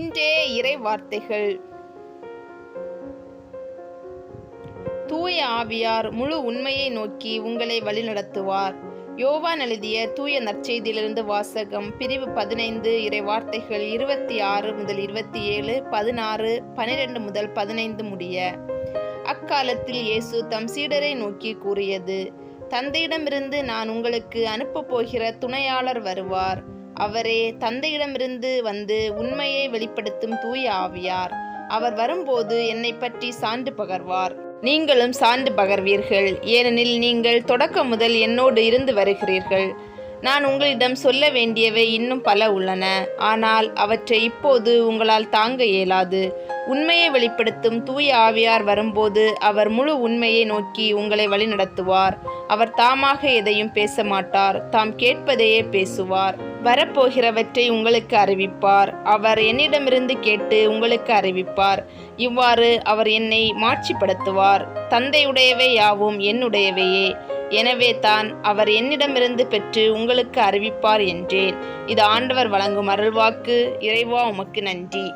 இன்றே இறை வார்த்தைகள் தூய ஆவியார் முழு உண்மையை நோக்கி உங்களை வழிநடத்துவார். யோவான் எழுதிய தூய நற்செய்தியிலிருந்து வாசகம் பிரிவு பதினைந்து இறை வார்த்தைகள் இருபத்தி ஆறு முதல் இருபத்தி ஏழு பதினாறு பனிரெண்டு முதல் பதினைந்து முடிய. அக்காலத்தில் இயேசு தம் சீடரை நோக்கி கூறியது தந்தையிடமிருந்து நான் உங்களுக்கு அனுப்பப் போகிற துணையாளர் வருவார். அவரே தந்தையிடமிருந்து வந்து உண்மையை வெளிப்படுத்தும் தூய ஆவியார். அவர் வரும்போது என்னை பற்றி சான்று பகர்வார். நீங்களும் சான்று பகர்வீர்கள். ஏனெனில் நீங்கள் தொடக்கம் முதல் என்னோடு இருந்து வருகிறீர்கள். நான் உங்களிடம் சொல்ல வேண்டியவை இன்னும் பல உள்ளன. ஆனால் அவற்றை இப்போது உங்களால் தாங்க இயலாது. உண்மையை வெளிப்படுத்தும் தூய ஆவியார் வரும்போது அவர் முழு உண்மையை நோக்கி உங்களை வழிநடத்துவார். அவர் தாமாக எதையும் பேச மாட்டார். தாம் கேட்பதையே பேசுவார். வரப்போகிறவற்றை உங்களுக்கு அறிவிப்பார். அவர் என்னிடமிருந்து கேட்டு உங்களுக்கு அறிவிப்பார். இவ்வாறு அவர் என்னை மாட்சிப்படுத்துவார். தந்தையுடையவை யாவும் என்னுடையவையே. எனவே தான் அவர் என்னிடமிருந்து பெற்று உங்களுக்கு அறிவிப்பார் என்றேன். இது ஆண்டவர் வழங்கும் அருள்வாக்கு. இறைவா உமக்கு நன்றி.